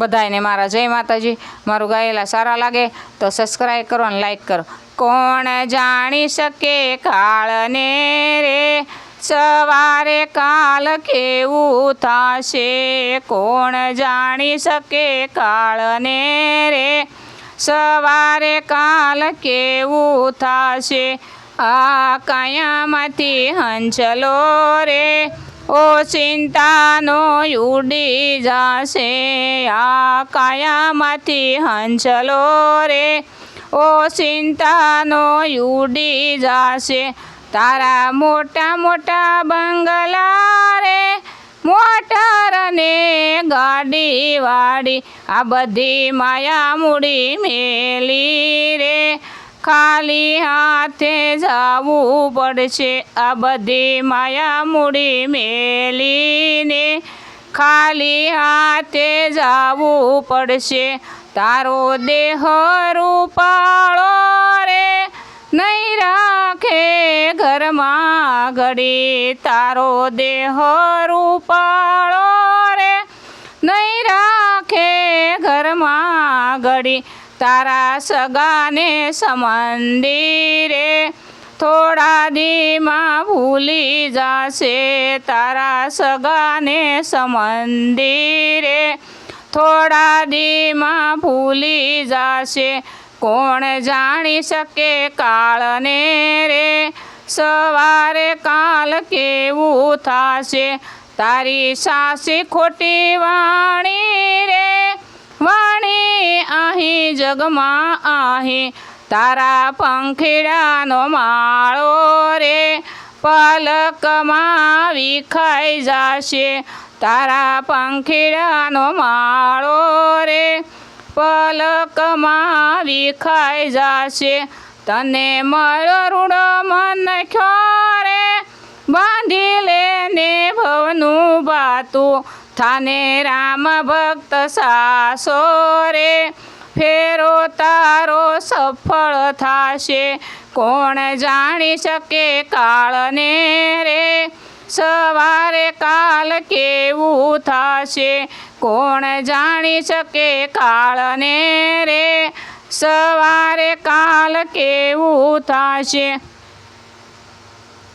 બધાયને મારા જય માતાજી મારું ગાયેલા સરા લાગે તો સબસ્ક્રાઇબ કરો અને લાઈક કરો કોણ જાણી શકે કાળને રે સવારે કાલ કે ઊતાશે કોણ જાણી શકે કાળને રે સવારે કાલ કે ઊતાશે આ કાયામાંથી હંચલો રે ઓ ચિંતાનો ઉડી જશે આ કાયામાંથી હંચલો રે ઓ ચિંતાનો ઉડી જશે તારા મોટા મોટા બંગલા રે મોટર ને ગાડી વાડી આ બધી માયા મૂડી મેલી રે ખાલી હાથે જવું પડશે આ બધી માયા મૂડી મેલીને ખાલી હાથે જવું પડશે તારો દેહ રૂપાળો રે નહીં રાખે ઘરમાં ઘડી તારો દેહ રૂપાળો तारा सगाने समंदिरे थोडा थोडा भूली जासे तारा सगाने समंदिरे थोडा थोडा भूली जासे कोण जाणी शके काळने रे सवारे काल थासे तारी सासी खोटी वाणी रे અહીં જગમાં આહે તારા પંખીડાનો માળો રે પલકમાં વિખાઈ જશે તારા પંખીડાનો માળો રે પલકમાં વિખાઈ જશે તને મળો રૂડો મન ખ્યો રે બાંધી લે ને ભવનું બાતું राम भक्त सासो रे फेरो तारो सफळ थे कोण जाणी शके काळने रे सवारे काल सवार केवसे कोण जाणी शके काळने रे सवारे काल सवार केवसे